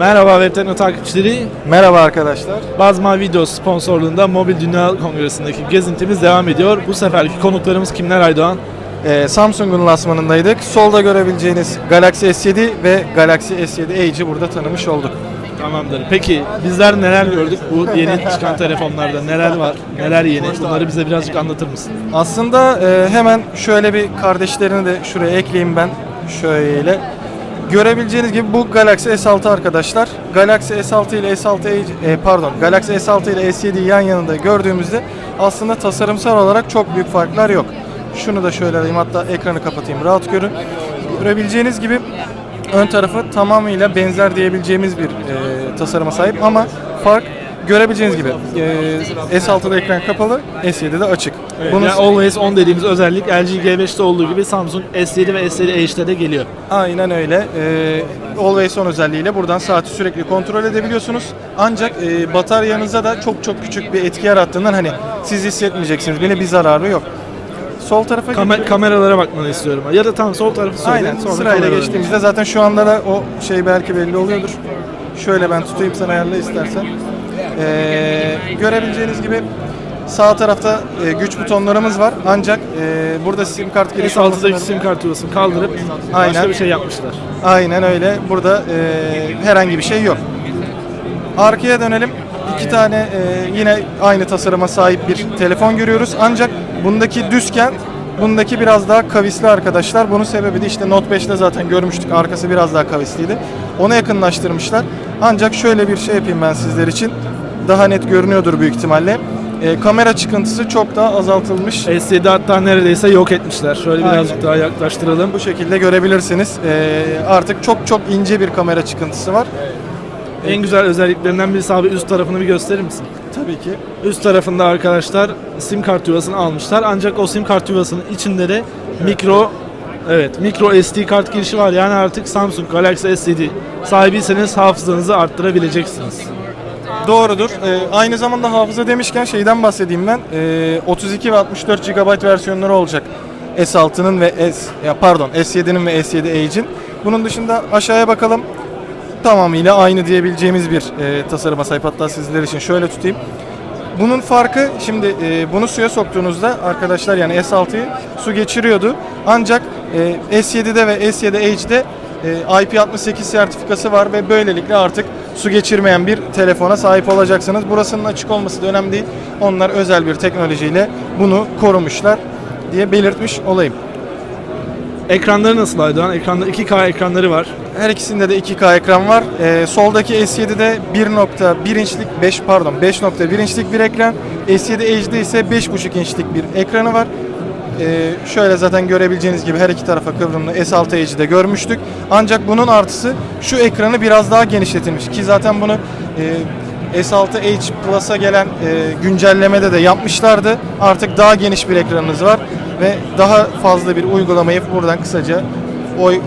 Merhaba Webtekno takipçileri. Merhaba arkadaşlar. Bazma Video sponsorluğunda Mobil Dünya Kongresi'ndeki gezintimiz devam ediyor. Bu seferki konuklarımız kimler Aydoğan? Ee, Samsung'un lansmanındaydık. Solda görebileceğiniz Galaxy S7 ve Galaxy S7 Edge'i burada tanımış olduk. Tamamdır. Peki bizler neler gördük bu yeni çıkan telefonlarda? Neler var? Neler yeni? Bunları bize birazcık anlatır mısın? Aslında e, hemen şöyle bir kardeşlerini de şuraya ekleyeyim ben. Şöyle. Görebileceğiniz gibi bu Galaxy S6 arkadaşlar. Galaxy S6 ile S6 Edge, e, pardon Galaxy S6 ile S7'yi yan yanında gördüğümüzde aslında tasarımsal olarak çok büyük farklar yok. Şunu da şöyle alayım hatta ekranı kapatayım rahat görün. Görebileceğiniz gibi ön tarafı tamamıyla benzer diyebileceğimiz bir e, tasarıma sahip ama fark görebileceğiniz gibi e, S6'da ekran kapalı, S7'de açık. Bunu yani Always On dediğimiz özellik LG G5'te olduğu gibi Samsung S7 ve S7 Edge'de de geliyor. Aynen öyle. Ee, Always On özelliğiyle buradan saati sürekli kontrol edebiliyorsunuz. Ancak e, bataryanıza da çok çok küçük bir etki yarattığından hani siz hissetmeyeceksiniz. Bile bir zararı yok. Sol tarafa Kamer- geçiyorum. kameralara bakmanı istiyorum. Ya da tamam sol tarafı söyle. Aynen sonra sırayla geçtiğimizde zaten şu anda da o şey belki belli oluyordur. Şöyle ben tutayım sen ayarla istersen. Ee, görebileceğiniz gibi sağ tarafta e, güç butonlarımız var. Ancak e, burada sim kart geç. girişi S6'daki olmasına- sim kart yuvasını kaldırıp başka Aynen. bir şey yapmışlar. Aynen öyle. Burada e, herhangi bir şey yok. Arkaya dönelim. İki tane e, yine aynı tasarıma sahip bir telefon görüyoruz. Ancak bundaki düzken bundaki biraz daha kavisli arkadaşlar. Bunun sebebi de işte Note 5'te zaten görmüştük. Arkası biraz daha kavisliydi. Onu yakınlaştırmışlar. Ancak şöyle bir şey yapayım ben sizler için. Daha net görünüyordur büyük ihtimalle. E, kamera çıkıntısı çok daha azaltılmış. S7 hatta neredeyse yok etmişler. Şöyle Aynen. birazcık daha yaklaştıralım. Bu şekilde görebilirsiniz. E, artık çok çok ince bir kamera çıkıntısı var. En güzel özelliklerinden birisi abi üst tarafını bir gösterir misin? Tabii ki. Üst tarafında arkadaşlar sim kart yuvasını almışlar. Ancak o sim kart yuvasının içinde de mikro evet mikro SD kart girişi var. Yani artık Samsung Galaxy S7 sahibiyseniz hafızanızı arttırabileceksiniz. Doğrudur. Ee, aynı zamanda hafıza demişken şeyden bahsedeyim ben. Ee, 32 ve 64 GB versiyonları olacak. S6'nın ve S ya pardon S7'nin ve S7 Edge'in. Bunun dışında aşağıya bakalım. Tamamıyla aynı diyebileceğimiz bir e, tasarıma sahip. Hatta sizler için şöyle tutayım. Bunun farkı şimdi e, bunu suya soktuğunuzda arkadaşlar yani S6'yı su geçiriyordu. Ancak e, S7'de ve S7 Edge'de e, IP68 sertifikası var ve böylelikle artık su geçirmeyen bir telefona sahip olacaksınız. Burasının açık olması da önemli değil. Onlar özel bir teknolojiyle bunu korumuşlar diye belirtmiş olayım. Ekranları nasıl Aydoğan? Ekranda 2K ekranları var. Her ikisinde de 2K ekran var. Ee, soldaki S7'de 1.1 inçlik 5 pardon 5.1 inçlik bir ekran. S7 Edge'de ise 5.5 inçlik bir ekranı var. Ee, şöyle zaten görebileceğiniz gibi her iki tarafa kıvrımlı S6 Edge'de görmüştük. Ancak bunun artısı şu ekranı biraz daha genişletilmiş ki zaten bunu e, S6 Edge Plus'a gelen e, güncellemede de yapmışlardı. Artık daha geniş bir ekranınız var ve daha fazla bir uygulamayı buradan kısaca oy e,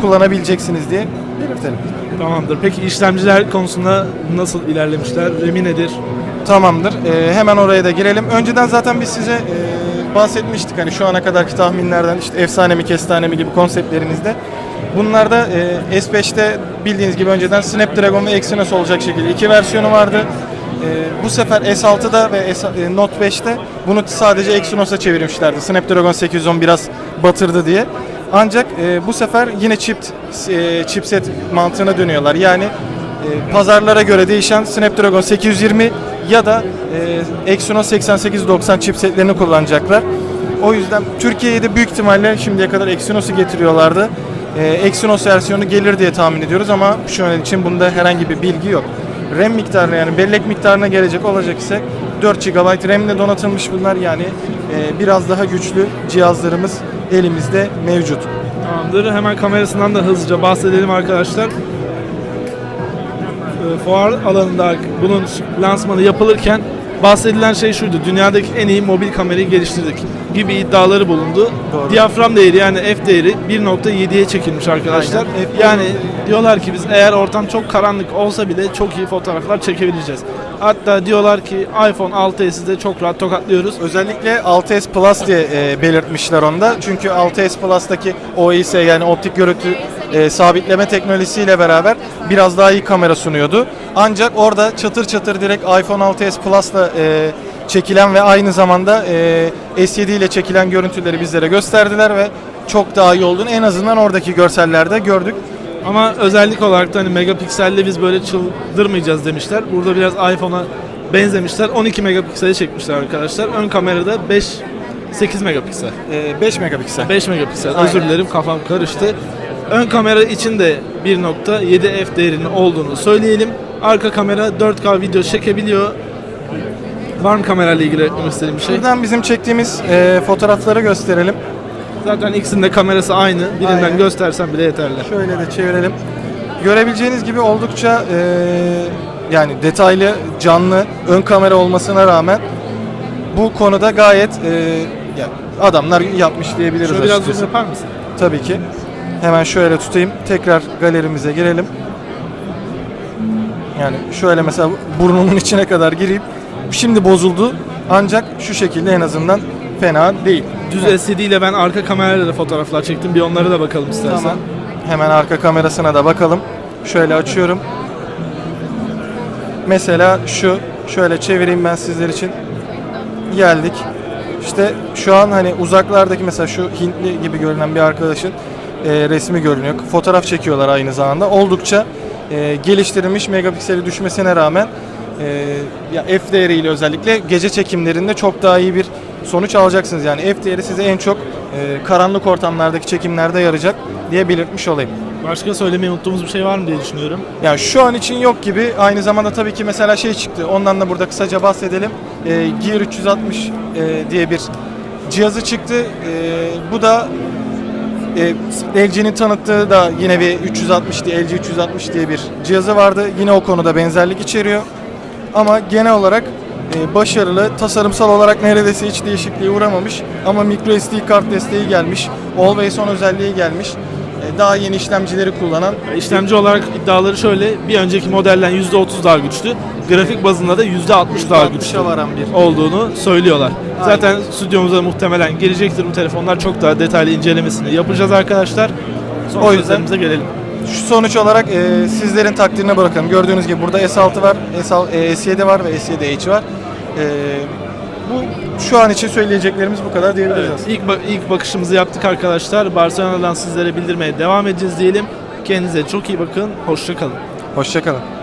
kullanabileceksiniz diye belirtelim. Tamamdır. Peki işlemciler konusunda nasıl ilerlemişler? RAM'i nedir? Tamamdır. E, hemen oraya da girelim. Önceden zaten biz size e, bahsetmiştik hani şu ana kadarki tahminlerden işte efsane mi kestane mi gibi konseptlerinizde. Bunlarda e, S5'te bildiğiniz gibi önceden Snapdragon ve Exynos olacak şekilde iki versiyonu vardı. E, bu sefer S6'da ve S, e, Note 5'te bunu sadece Exynos'a çevirmişlerdi. Snapdragon 810 biraz batırdı diye. Ancak e, bu sefer yine chip e, chipset mantığına dönüyorlar. Yani e, pazarlara göre değişen Snapdragon 820 ya da e, Exynos 8890 chipsetlerini kullanacaklar. O yüzden Türkiye'ye de büyük ihtimalle şimdiye kadar Exynos'u getiriyorlardı. E, Exynos versiyonu gelir diye tahmin ediyoruz ama şu an için bunda herhangi bir bilgi yok. RAM miktarına yani bellek miktarına gelecek olacak ise 4 GB RAM ile donatılmış bunlar yani e, biraz daha güçlü cihazlarımız elimizde mevcut. Tamamdır. Hemen kamerasından da hızlıca bahsedelim arkadaşlar. Ee, Fuar alanında bunun lansmanı yapılırken bahsedilen şey şuydu. Dünyadaki en iyi mobil kamerayı geliştirdik gibi iddiaları bulundu. Doğru. Diyafram değeri yani f değeri 1.7'ye çekilmiş arkadaşlar. Aynen. Yani diyorlar ki biz eğer ortam çok karanlık olsa bile çok iyi fotoğraflar çekebileceğiz. Hatta diyorlar ki iPhone 6s''i de çok rahat tokatlıyoruz. Özellikle 6s Plus diye e, belirtmişler onda. Çünkü 6s Plus'taki OIS yani optik görüntü e, sabitleme teknolojisiyle beraber biraz daha iyi kamera sunuyordu. Ancak orada çatır çatır direkt iPhone 6s Plus'la e, çekilen ve aynı zamanda e, S7 ile çekilen görüntüleri bizlere gösterdiler ve çok daha iyi olduğunu en azından oradaki görsellerde gördük. Ama özellik olarak da hani megapikselle biz böyle çıldırmayacağız demişler. Burada biraz iPhone'a benzemişler. 12 megapiksele çekmişler arkadaşlar. Ön kamerada 5 8 megapiksel. E, 5 megapiksel. 5 megapiksel. Aynen. Özür dilerim kafam karıştı. Ön kamera için de 1.7 f değerinin olduğunu söyleyelim. Arka kamera 4K video çekebiliyor. Var mı kamerayla ilgili eklemek istediğim bir şey? Buradan bizim çektiğimiz e, fotoğrafları gösterelim. Zaten ikisinin de kamerası aynı. Birinden Aynen. göstersem bile yeterli. Şöyle de çevirelim. Görebileceğiniz gibi oldukça e, yani detaylı, canlı ön kamera olmasına rağmen bu konuda gayet e, ya adamlar yapmış diyebiliriz Şöyle biraz açıkçası. zoom yapar mısın? Tabii ki. Hemen şöyle tutayım. Tekrar galerimize girelim. Yani şöyle mesela burnumun içine kadar gireyim. Şimdi bozuldu. Ancak şu şekilde en azından fena değil. Düz SD ile ben arka kamerayla da fotoğraflar çektim. Bir onlara da bakalım istersen. Tamam. Hemen arka kamerasına da bakalım. Şöyle açıyorum. Mesela şu şöyle çevireyim ben sizler için. Geldik. İşte şu an hani uzaklardaki mesela şu Hintli gibi görünen bir arkadaşın e, resmi görünüyor. Fotoğraf çekiyorlar aynı zamanda. Oldukça e, geliştirilmiş megapikseli düşmesine rağmen e, ya F değeriyle özellikle gece çekimlerinde çok daha iyi bir sonuç alacaksınız. Yani F değeri size en çok e, karanlık ortamlardaki çekimlerde yarayacak diye belirtmiş olayım. Başka söylemeyi unuttuğumuz bir şey var mı diye düşünüyorum. Yani şu an için yok gibi. Aynı zamanda tabii ki mesela şey çıktı. Ondan da burada kısaca bahsedelim. E, Gear 360 e, diye bir cihazı çıktı. E, bu da e, LG'nin tanıttığı da yine bir 360 diye LG 360 diye bir cihazı vardı. Yine o konuda benzerlik içeriyor. Ama genel olarak e, başarılı. Tasarımsal olarak neredeyse hiç değişikliğe uğramamış. Ama micro SD kart desteği gelmiş. Always on özelliği gelmiş. E, daha yeni işlemcileri kullanan İşlemci olarak iddiaları şöyle. Bir önceki modelden %30 daha güçlü. Grafik bazında da %60 daha güçlü %60'a varan bir olduğunu söylüyorlar. Aynen. Zaten stüdyomuza muhtemelen gelecektir bu telefonlar. Çok daha detaylı incelemesini yapacağız arkadaşlar. Son O yüzden- gelelim. Şu sonuç olarak e, sizlerin takdirine bırakalım. Gördüğünüz gibi burada S6 var, S6, e, S7 var ve S7H var. E, bu şu an için söyleyeceklerimiz bu kadar diyebiliriz Evet, ilk, ba- ilk bakışımızı yaptık arkadaşlar. Barcelona'dan sizlere bildirmeye devam edeceğiz diyelim. Kendinize çok iyi bakın. Hoşça kalın. Hoşçakalın.